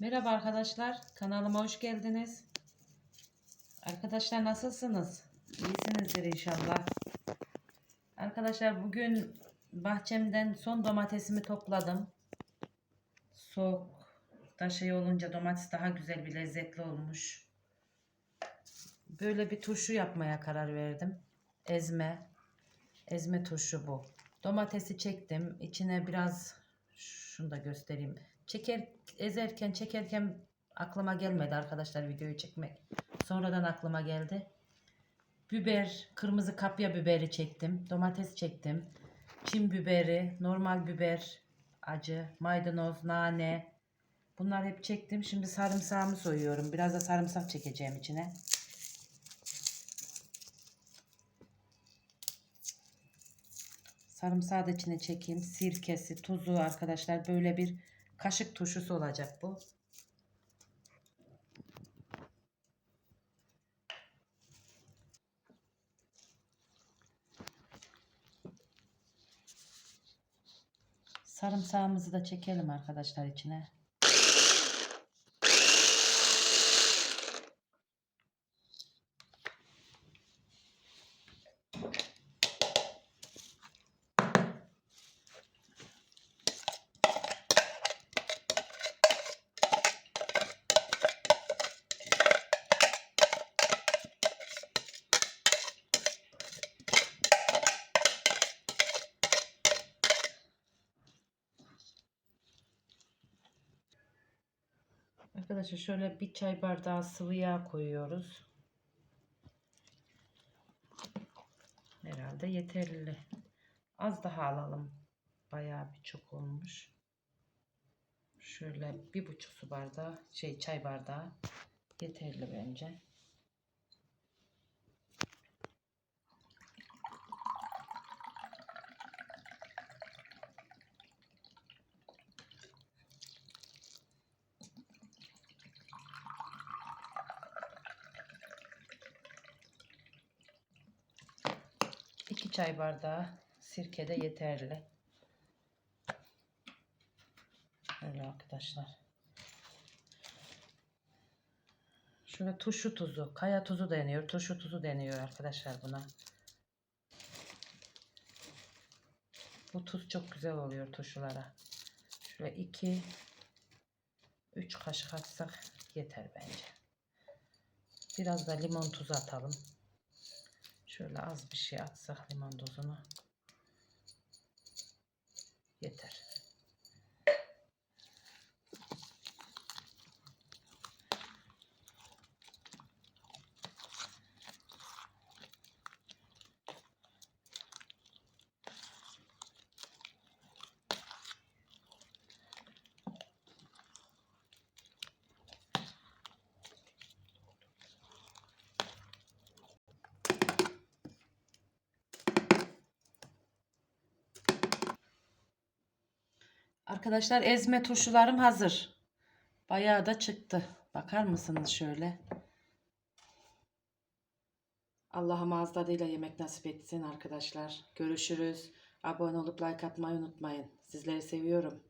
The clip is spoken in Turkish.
Merhaba arkadaşlar, kanalıma hoş geldiniz. Arkadaşlar nasılsınız? İyisinizdir inşallah. Arkadaşlar bugün bahçemden son domatesimi topladım. Soğuk da şey olunca domates daha güzel bir lezzetli olmuş. Böyle bir turşu yapmaya karar verdim. Ezme. Ezme turşu bu. Domatesi çektim. İçine biraz şunu da göstereyim. Çeker ezerken çekerken aklıma gelmedi arkadaşlar videoyu çekmek. Sonradan aklıma geldi. Biber, kırmızı kapya biberi çektim. Domates çektim. Çin biberi, normal biber, acı, maydanoz, nane. Bunlar hep çektim. Şimdi sarımsağımı soyuyorum. Biraz da sarımsak çekeceğim içine. Sarımsağı da içine çekeyim. Sirkesi, tuzu arkadaşlar. Böyle bir kaşık turşusu olacak bu. Sarımsağımızı da çekelim arkadaşlar içine. Arkadaşlar şöyle bir çay bardağı sıvı yağ koyuyoruz. Herhalde yeterli. Az daha alalım. Bayağı bir çok olmuş. Şöyle bir buçuk su bardağı şey çay bardağı yeterli bence. İki çay bardağı sirke de yeterli. Öyle arkadaşlar. Şöyle turşu tuzu, kaya tuzu deniyor, turşu tuzu deniyor arkadaşlar buna. Bu tuz çok güzel oluyor turşulara. Şöyle 2 3 kaşık atsak yeter bence. Biraz da limon tuzu atalım. Şöyle az bir şey atsak limon tuzunu. Yeter. Arkadaşlar ezme turşularım hazır. Bayağı da çıktı. Bakar mısınız şöyle? Allah'ım ağız tadıyla yemek nasip etsin arkadaşlar. Görüşürüz. Abone olup like atmayı unutmayın. Sizleri seviyorum.